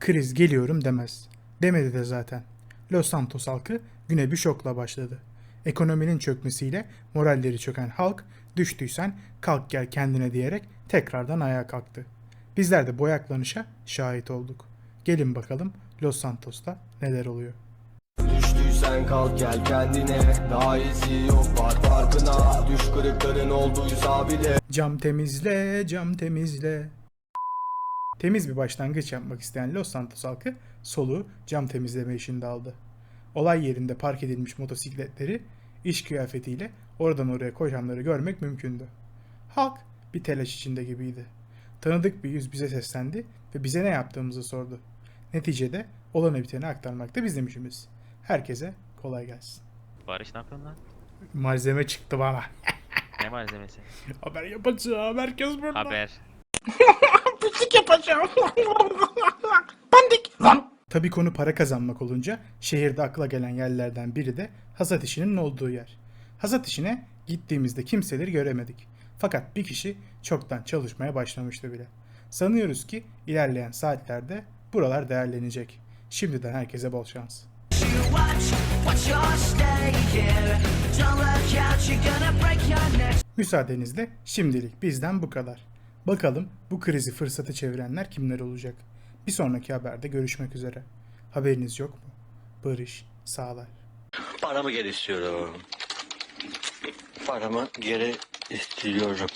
kriz geliyorum demez. Demedi de zaten. Los Santos halkı güne bir şokla başladı. Ekonominin çökmesiyle moralleri çöken halk düştüysen kalk gel kendine diyerek tekrardan ayağa kalktı. Bizler de bu ayaklanışa şahit olduk. Gelin bakalım Los Santos'ta neler oluyor. Düştüysen kalk gel kendine Daha iyisi yok var farkına Düş kırıkların olduysa bile Cam temizle, cam temizle. Temiz bir başlangıç yapmak isteyen Los Santos halkı soluğu cam temizleme işinde aldı. Olay yerinde park edilmiş motosikletleri iş kıyafetiyle oradan oraya koşanları görmek mümkündü. Halk bir telaş içinde gibiydi. Tanıdık bir yüz bize seslendi ve bize ne yaptığımızı sordu. Neticede olanı biteni aktarmak da bizim işimiz. Herkese kolay gelsin. Barış ne yapıyorsun lan? Malzeme çıktı bana. Ne malzemesi? Haber yapacağım. Herkes burada. Haber. Pislik yapacağım. Pandik. Lan. Tabii konu para kazanmak olunca şehirde akla gelen yerlerden biri de hasat işinin olduğu yer. Hasat işine gittiğimizde kimseleri göremedik. Fakat bir kişi çoktan çalışmaya başlamıştı bile. Sanıyoruz ki ilerleyen saatlerde buralar değerlenecek. Şimdiden herkese bol şans. Müsaadenizle şimdilik bizden bu kadar. Bakalım bu krizi fırsatı çevirenler kimler olacak? Bir sonraki haberde görüşmek üzere. Haberiniz yok mu? Barış sağlar. Paramı geri istiyorum. Paramı geri istiyorum.